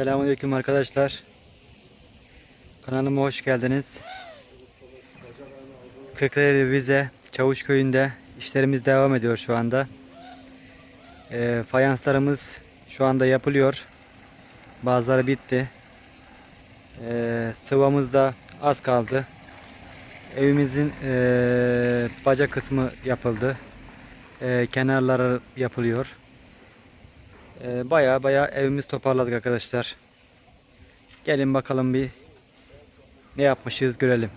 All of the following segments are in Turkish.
Selamünaleyküm arkadaşlar. Kanalıma hoş geldiniz. Kırklareli Vize Çavuş Köyü'nde işlerimiz devam ediyor şu anda. Ee, fayanslarımız şu anda yapılıyor. Bazıları bitti. Ee, sıvamız da az kaldı. Evimizin ee, baca kısmı yapıldı. Ee, kenarları yapılıyor. Ee, baya baya evimiz toparladık arkadaşlar. Gelin bakalım bir ne yapmışız görelim.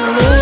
absolute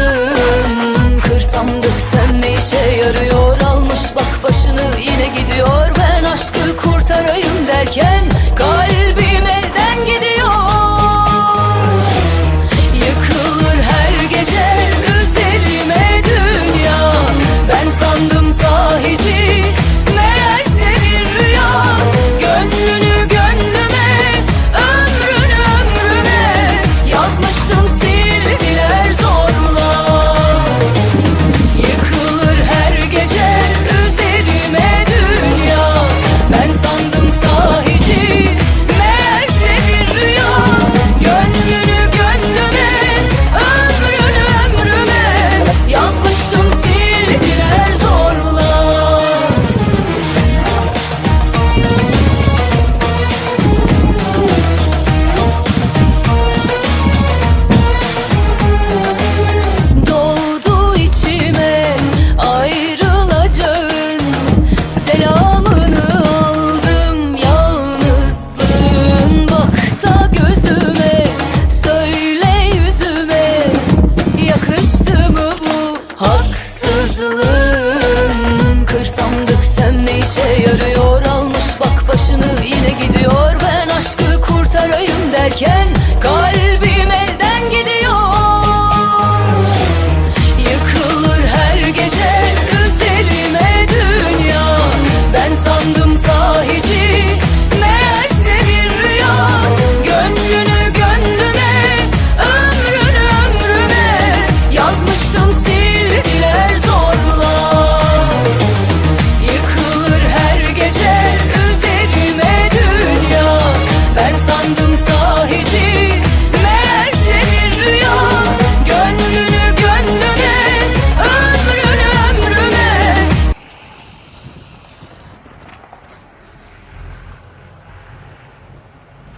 işe yarıyor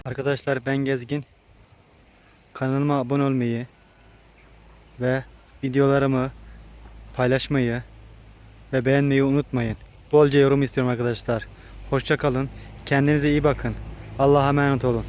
Arkadaşlar ben Gezgin. Kanalıma abone olmayı ve videolarımı paylaşmayı ve beğenmeyi unutmayın. Bolca yorum istiyorum arkadaşlar. Hoşça kalın. Kendinize iyi bakın. Allah'a emanet olun.